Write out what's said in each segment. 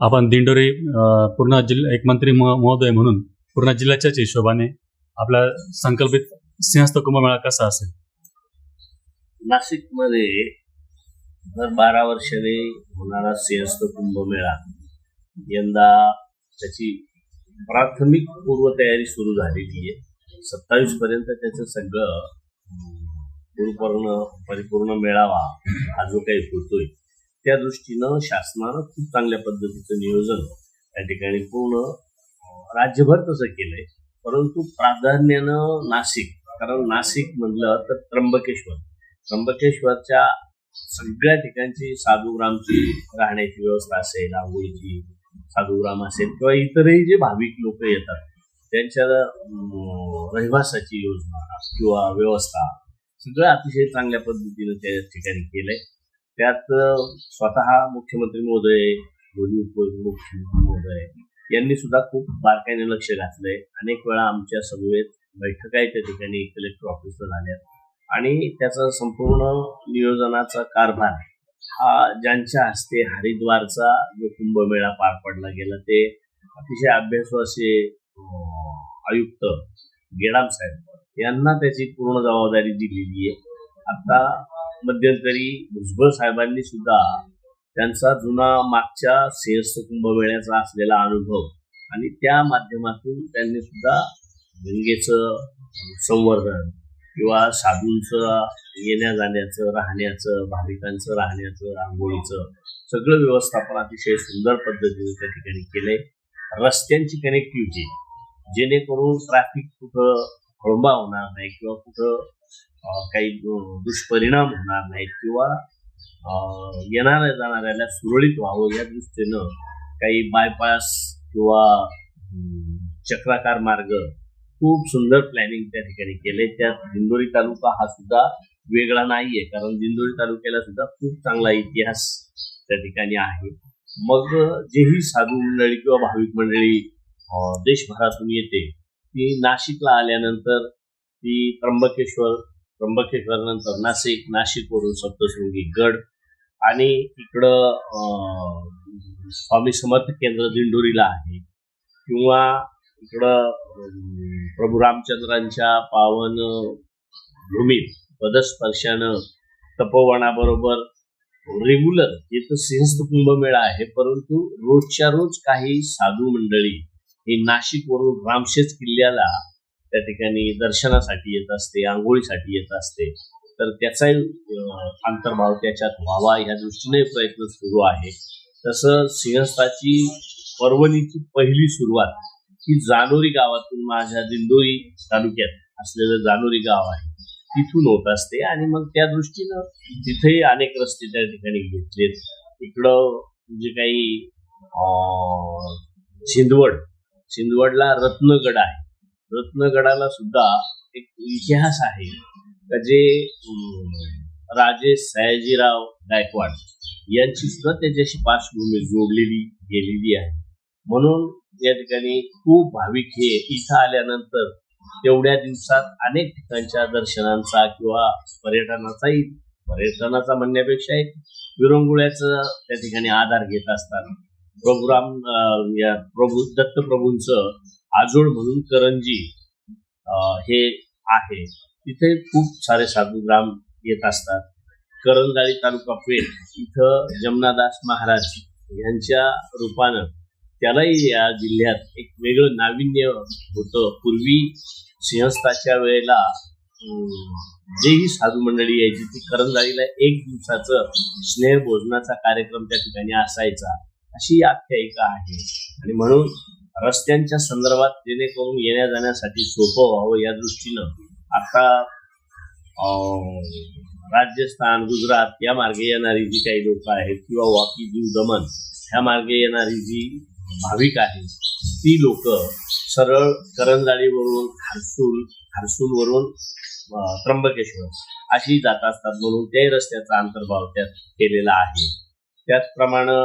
आपण दिंडोरी पूर्ण जिल्हा एक मंत्री महोदय म्हणून पूर्ण जिल्ह्याच्याच हिशोबाने आपला संकल्पित सिंहस्थ कुंभमेळा कसा असेल? नाशिकमध्ये दर बारा वर्षाने होणारा सिंहस्थ कुंभमेळा यंदा त्याची प्राथमिक पूर्वतयारी सुरू झालेली आहे. सत्तावीस पर्यंत त्याचं सगळं अं, पूर्ण परिपूर्ण मेळावा हा जो काही होतोय त्या दृष्टीनं शासनानं खूप चांगल्या पद्धतीचं नियोजन त्या ठिकाणी पूर्ण राज्यभर तसं केलंय. परंतु प्राधान्यानं नाशिक कारण नाशिक म्हणलं तर त्र्यंबकेश्वर. त्र्यंबकेश्वरच्या सगळ्या ठिकाणची साधुग्रामची राहण्याची व्यवस्था असेल आंघोळीची साधुग्राम असेल किंवा इतरही जे भाविक लोक येतात त्यांच्या रहिवासाची योजना किंवा व्यवस्था सगळं अतिशय चांगल्या पद्धतीनं त्या ठिकाणी केलंय. त्यात स्वतः मुख्यमंत्री महोदय दोन्ही उपमुख्यमंत्री महोदय यांनी सुद्धा खूप बारकाईने लक्ष घातलंय. अनेक वेळा आमच्या समवेत बैठका त्या ठिकाणी कलेक्टर ऑफिसला झाल्यात. आणि त्याचा संपूर्ण नियोजनाचा कारभार हा ज्यांच्या हस्ते हरिद्वारचा जो कुंभमेळा पार पडला गेला ते अतिशय अभ्यासू असे आयुक्त गेडाम साहेब यांना त्याची पूर्ण जबाबदारी दिलेली आहे. आता मध्यंतरी भुजबळ साहेबांनी सुद्धा त्यांचा जुना मागच्या सिंहस्थ कुंभमेळ्याचा असलेला अनुभव आणि त्या माध्यमातून त्यांनी सुद्धा गंगेचं संवर्धन किंवा साधूंचं येण्या जाण्याचं राहण्याचं भाविकांचं राहण्याचं रांगोळीचं सगळं व्यवस्थापन अतिशय सुंदर पद्धतीने त्या ठिकाणी केलंय. रस्त्यांची कनेक्टिव्हिटी जेणेकरून ट्रॅफिक कुठं खोळंबा होणार नाही किंवा कुठं काही दुष्परिणाम होणार नाहीत किंवा येणाऱ्या जाणाऱ्याला सुरळीत व्हावं या दृष्टीनं काही बायपास किंवा चक्राकार मार्ग खूप सुंदर प्लॅनिंग त्या ठिकाणी केले त्यात दिंडोरी तालुका हा सुद्धा वेगळा नाहीये. कारण दिंडोरी तालुक्याला सुद्धा खूप चांगला इतिहास त्या ठिकाणी आहे. मग जेही साधू मंडळी किंवा भाविक मंडळी देशभरातून येते ती नाशिकला आल्यानंतर ती त्र्यंबकेश्वर त्र्यंबकेश्वर नंतर नाशिक नाशिकवरून सप्तशृंगी गड आणि इकडं स्वामी समर्थ केंद्र दिंडोरीला आहे. किंवा इकडं प्रभू रामचंद्रांच्या पावन भूमीत पदस्पर्शानं तपोवनाबरोबर रेग्युलर इथं सिंहस्थ कुंभमेळा आहे. परंतु रोजच्या रोज काही साधू मंडळी ही नाशिकवरून रामशेज किल्ल्याला त्या ठिकाणी दर्शनासाठी येत असते आंघोळीसाठी येत असते. तर त्याचाही अंतर्भाव त्याच्यात व्हावा या दृष्टीने प्रयत्न सुरू आहे. तसं सिंहस्थाची पर्वणीची पहिली सुरुवात ही जानोरी गावातून माझ्या दिंडोरी तालुक्यात असलेलं जानोरी गाव आहे. तिथून होत असते आणि मग त्या दृष्टीनं तिथेही अनेक रस्ते त्या ठिकाणी घेतलेत. इकडं जे काही शिंदवड शिंदवडला रत्नगड आहे. रत्नगडाला सुद्धा एक इतिहास आहे. का जे राजे सयाजीराव गायकवाड यांची सुद्धा त्याच्याशी पार्श्वभूमी जोडलेली गेलेली आहे. म्हणून या ठिकाणी खूप भाविक हे इथं आल्यानंतर तेवढ्या दिवसात अनेक ठिकाणच्या दर्शनांचा किंवा पर्यटनाचाही पर्यटनाचा म्हणण्यापेक्षा एक विरंगुळ्याचा त्या ठिकाणी आधार घेत असतात प्रभुराम या प्रभू दत्तप्रभूंच आजोळ म्हणून करंजी हे आहे. तिथे खूप सारे साधुग्राम येत असतात. करंजाळी तालुका पेठ इथं जमनादास महाराज यांच्या रूपानं त्यालाही या जिल्ह्यात एक वेगळं नाविन्य होतं. पूर्वी सिंहस्थाच्या वेळेला जेही साधू मंडळी यायची ती करंजाळीला एक दिवसाचं स्नेह भोजनाचा कार्यक्रम त्या ठिकाणी असायचा. अशी आख्यायिका आहे. आणि म्हणून रस्त्यांच्या संदर्भात जेणेकरून येण्या जाण्यासाठी सोपं व्हावं या दृष्टीनं आता राजस्थान गुजरात या मार्गे येणारी जी काही लोक आहेत किंवा वाकी जीव दमन ह्या मार्गे येणारी जी भाविक आहेत ती लोक सरळ करंजाळीवरून खारसूल खारसूलवरून त्र्यंबकेश्वर अशी जात असतात म्हणून त्याही रस्त्याचा अंतर्भाव त्यात केलेला आहे. त्याचप्रमाणे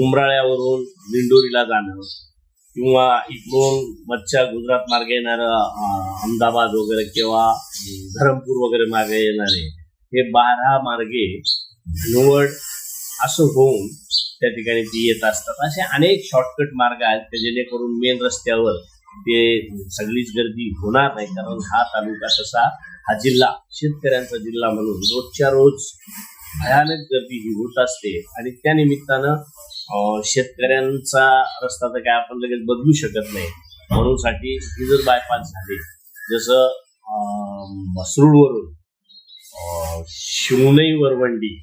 उमराळ्यावरून दिंडोरीला जाणं किंवा इकडून मच्छा गुजरात मार्गे येणारं अहमदाबाद वगैरे किंवा धरमपूर वगैरे मार्गे येणारे हे बारा मार्गे धनवड असं होऊन त्या ठिकाणी ती येत असतात. असे अनेक शॉर्टकट मार्ग आहेत की जेणेकरून मेन रस्त्यावर ते सगळीच गर्दी होणार नाही. कारण हा तालुका तसा हा जिल्हा शेतकऱ्यांचा जिल्हा म्हणून रोजच्या रोज भयानक गर्दी ही होत असते आणि त्या निमित्तानं शेतकऱ्यांचा रस्ता तर काय आपण लगेच बदलू शकत नाही. म्हणून साठी ही जर बायपास झाली जसं मसरूळवरून शिवनई वरवंडी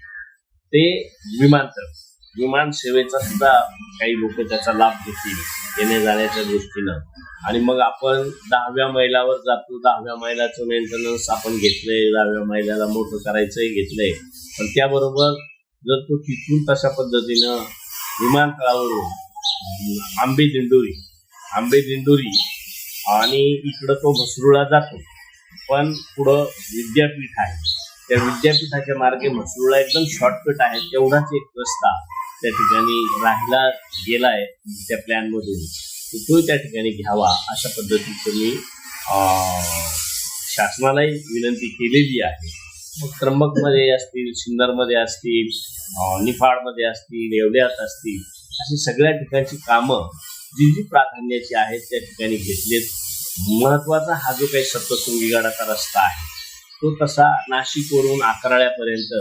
ते विमानतळ विमान सेवेचा सुद्धा काही लोक त्याचा लाभ घेतील येणे जाण्याच्या दृष्टीनं. आणि मग आपण दहाव्या मैलावर जातो. दहाव्या मैलाचं मेंटेनन्स आपण घेतलंय. दहाव्या मैलाला मोठं करायचंही घेतलंय. पण त्याबरोबर जर तो तिथून तशा पद्धतीनं विमानतळावरून आंबे दिंडोरी आंबे दिंडोरी आणि इकडं तो म्हसरूळला जातो. पण पुढं विद्यापीठ आहे. त्या विद्यापीठाच्या मार्गे म्हसरूळला एकदम शॉर्टकट आहे. तेवढाच एक रस्ता. त्या ठिकाणी राहिला गेलाय त्या प्लॅन मधून. तो त्या ठिकाणी घ्यावा अशा पद्धतीचं मी शासनालाही विनंती केलेली आहे. मग त्र्यंबकमध्ये असतील सिन्नरमध्ये असतील निफाडमध्ये असतील येवल्यात असतील अशी सगळ्या ठिकाणची कामं जी जी प्राधान्याची आहेत त्या ठिकाणी घेतलेत. महत्त्वाचा हा जो काही सप्तशृंगीगडाचा रस्ता आहे तो तसा नाशिकवरून आकराळ्यापर्यंत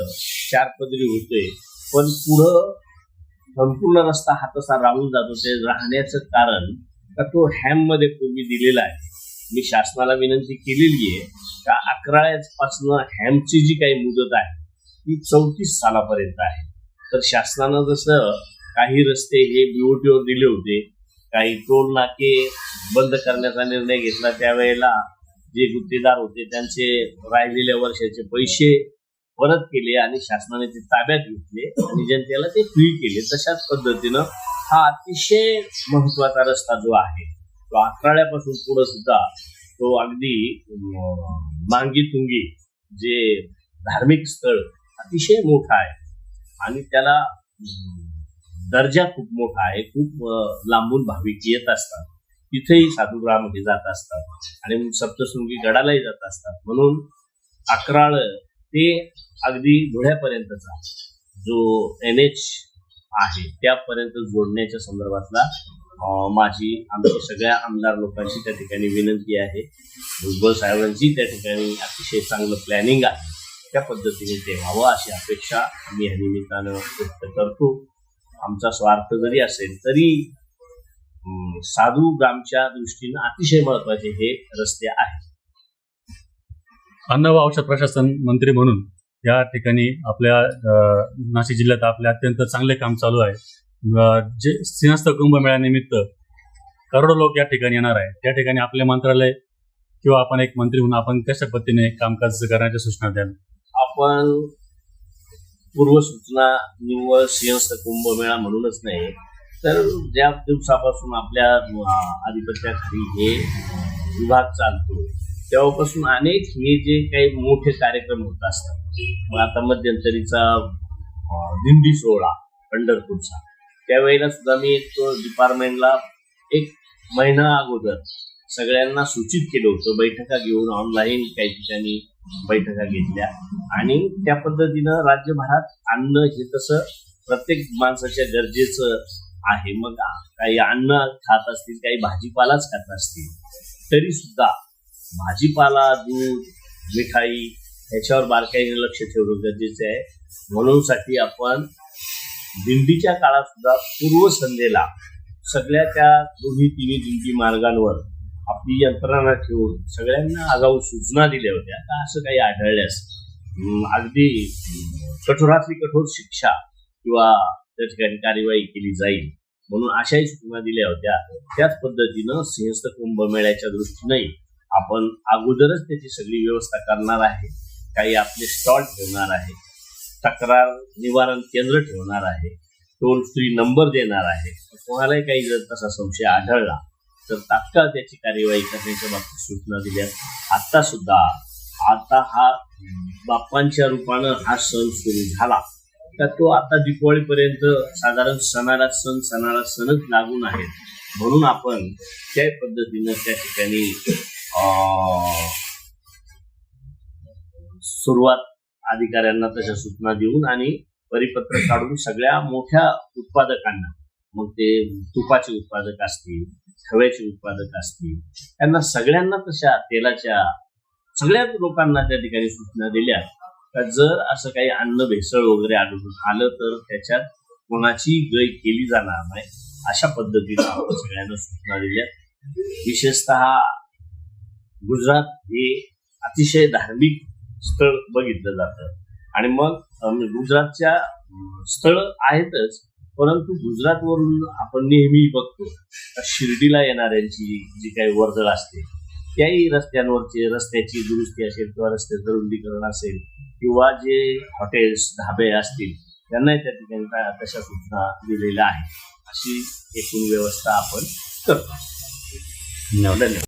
चार पदरी होतोय. पण पुढं संपूर्ण रस्ता हा तसा राहून जातो. ते राहण्याचं कारण का तो हॅममध्ये पूर्वी दिलेला आहे. मी शासनाला विनंती केलेली आहे का अकराळ्यापासनं हॅमची जी काही मुदत आहे ती चौतीस सालापर्यंत आहे. तर शासनानं जसं काही रस्ते हे बीओटीवर दिले होते काही टोल नाके बंद करण्याचा निर्णय घेतला त्यावेळेला जे गुत्तेदार होते त्यांचे राहिलेल्या वर्षाचे पैसे परत केले आणि शासनाने ते ताब्यात घेतले आणि जनतेला ते फ्री केले. तशाच पद्धतीनं हा अतिशय महत्त्वाचा रस्ता जो आहे तो अकराळ्यापासून पुढे सुद्धा तो अगदी मांगी तुंगी जे धार्मिक स्थळ अतिशय मोठा आहे. आणि त्याला दर्जा खूप मोठा आहे. खूप लांबून भाविक येत असतात. तिथेही साधुग्रामध्ये जात असतात. आणि सप्तशृंगी गडालाही जात असतात. म्हणून अकराळ ते अगदी धुळ्यापर्यंतचा जो एन एच आहे त्यापर्यंत जोडण्याच्या संदर्भातला माझी आमच्या सगळ्या आमदार लोकांची त्या ठिकाणी विनंती आहे. भुजबळ साहेबांची त्या ठिकाणी अतिशय चांगलं प्लॅनिंग आहे. त्या पद्धतीने ते व्हावं अशी अपेक्षा आम्ही या निमित्तानं व्यक्त करतो. आमचा स्वार्थ जरी असेल तरी अं, साधू ग्रामच्या दृष्टीनं अतिशय महत्त्वाचे हे रस्ते आहेत. अन्न व औषध प्रशासन मंत्री म्हणून या ठिकाणी आपल्या नाशिक जिल्ह्यात आपले अत्यंत चांगले काम चालू आहे. जे सिंहस्थ कुंभमेळ्यानिमित्त करोडो लोक या ठिकाणी येणार आहे त्या ठिकाणी आपले मंत्रालय किंवा आपण एक मंत्री म्हणून आपण कशा पद्धतीने कामकाज करण्याच्या सूचना द्याल? आपण पूर्वसूचना निव्वळ सिंहस्थ कुंभमेळा म्हणूनच नाही तर ज्या दिवसापासून आपल्या आधिपत्याखाली हे विभाग चालतो तेव्हापासून अनेक हे जे काही मोठे कार्यक्रम होत असतात मग आता मध्यंतरीचा दिंडी सोहळा पंढरपूरचा. त्यावेळेला सुद्धा मी एक डिपार्टमेंटला एक महिना अगोदर सगळ्यांना सूचित केलं होतं बैठका घेऊन ऑनलाईन काही ठिकाणी बैठका घेतल्या. आणि त्या पद्धतीनं राज्यभरात अन्न हे तसं प्रत्येक माणसाच्या गरजेचं आहे. मग काही अन्न खात असतील काही भाजीपालाच खात असतील तरी सुद्धा भाजीपाला दूध मिठाई ह्याच्यावर बारकाईने लक्ष ठेवणं गरजेचं आहे. म्हणून साठी आपण दिंडीच्या काळात सुद्धा पूर्वसंध्येला सगळ्या त्या दोन्ही तिन्ही दिंडी मार्गांवर आपली यंत्रणा ठेवून सगळ्यांना आगाऊ सूचना दिल्या होत्या. आता असं काही आढळल्यास अगदी कठोरातली कठोर शिक्षा किंवा त्या ठिकाणी कार्यवाही केली जाईल म्हणून अशाही सूचना दिल्या होत्या. त्याच पद्धतीनं सिंहस्थ कुंभमेळ्याच्या दृष्टीने आपण अगोदरच त्याची सगळी व्यवस्था करणार आहे. काही आपले स्टॉल ठेवणार आहे. तक्रार निवारण केंद्र ठेवणार आहे. टोल फ्री नंबर देणार आहे. कोणालाही काही जर तसा संशय आढळला तर तात्काळ त्याची कार्यवाही करण्याच्या बाबतीत सूचना दिल्या आता सुद्धा आता हा बाप्पांच्या रूपानं हा सण सुरू झाला. तर तो आता दिवाळीपर्यंत साधारण सणाला सण सणाला सणच लागून आहेत. म्हणून आपण त्या पद्धतीनं त्या ठिकाणी सुरुवात अधिकाऱ्यांना तशा सूचना देऊन आणि परिपत्रक काढून सगळ्या मोठ्या उत्पादकांना मग ते तुपाचे उत्पादक असतील हव्याचे उत्पादक असतील त्यांना सगळ्यांना तशा तेलाच्या सगळ्याच लोकांना त्या ठिकाणी सूचना दिल्या. का जर असं काही अन्न भेसळ वगैरे आढळून आलं तर त्याच्यात कोणाची गय केली जाणार नाही अशा पद्धतीने आपण सगळ्यांना सूचना दिल्या. विशेषतः गुजरात हे अतिशय धार्मिक स्थळ बघितलं जातं. आणि मग गुजरातच्या स्थळ आहेतच परंतु गुजरातवरून आपण नेहमी बघतो शिर्डीला येणाऱ्यांची जी काही वर्दळ असते त्याही रस्त्यांवरचे रस्त्याची दुरुस्ती असेल किंवा रस्त्याचं रुंदीकरण असेल किंवा जे हॉटेल्स ढाबे असतील त्यांनाही त्या ठिकाणी काय तशा सूचना दिलेल्या आहेत. अशी एकूण व्यवस्था आपण करतो. धन्यवाद.